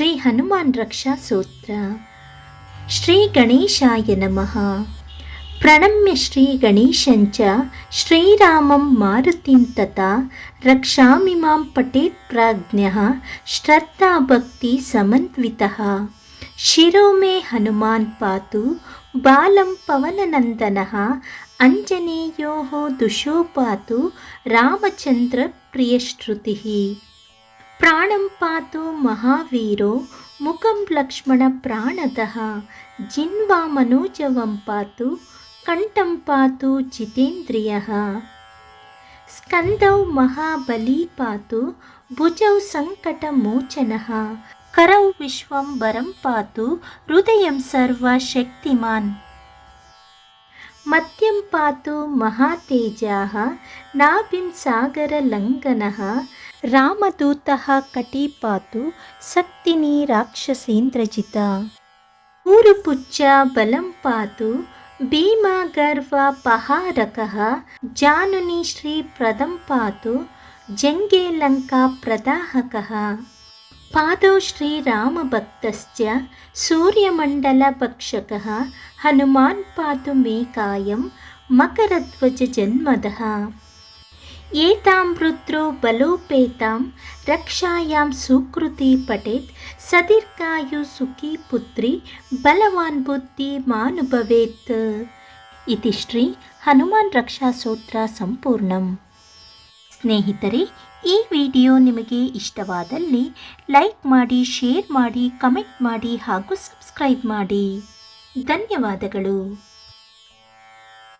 श्री हनुमान् रक्षासूत्र श्रीगणेशाय नमः। प्रणम्य श्रीगणेशञ्च श्रीरामं मारुतिं तथा रक्षामि मां पटेत् प्राज्ञः श्रद्धाभक्तिसमन्वितः। शिरो मे हनुमान् पातु बालं पवननन्दनः अञ्जनेयोः दुशो पातु रामचन्द्रप्रियश्रुतिः। प्राणं पातु महावीरो मुखं लक्ष्मणप्राणतः जिन्वामनोजवं पातु कण्ठं पातु जितेन्द्रियः। स्कन्दौ महाबली पातु भुजौ सङ्कटमोचनः करौ विश्वं वरं पातु हृदयं सर्वशक्तिमान्। मद्यं पातु महातेजाः नाभिं सागरलङ्घनः। रामदूतः कटीपातु शक्तिनीराक्षसीन्द्रजिता ऊरुपुच्छा बलं पातु भीमागर्वपहारकः जानुनि श्रीप्रदं पातु जङ्गेलङ्काप्रदाहकः पादौ श्रीरामभक्तश्च सूर्यमण्डलभक्षकः हनुमान् पातु मे कायं मकरध्वजजन्मदः ಏತಾಂ ವೃತ್ರೋ ಬಲೋಪೇತಾಂ, ರಕ್ಷಾಯಾಂ ಸುಕೃತಿ ಪಟೇತ್, ಸದೀರ್ಘಾಯು ಸುಖಿ ಪುತ್ರಿ, ಬಲವಾನ್ ಬುದ್ಧಿ ಮಾನುಭವೇತ್. ಇತಿ ಶ್ರೀ ಹನುಮಾನ್ ರಕ್ಷಾ ಸೂತ್ರ ಸಂಪೂರ್ಣಂ. ಸ್ನೇಹಿತರೆ, ಈ ವಿಡಿಯೋ ನಿಮಗೆ ಇಷ್ಟವಾದಲ್ಲಿ ಲೈಕ್ ಮಾಡಿ, ಶೇರ್ ಮಾಡಿ, ಕಮೆಂಟ್ ಮಾಡಿ ಹಾಗೂ ಸಬ್ಸ್ಕ್ರೈಬ್ ಮಾಡಿ. ಧನ್ಯವಾದಗಳು.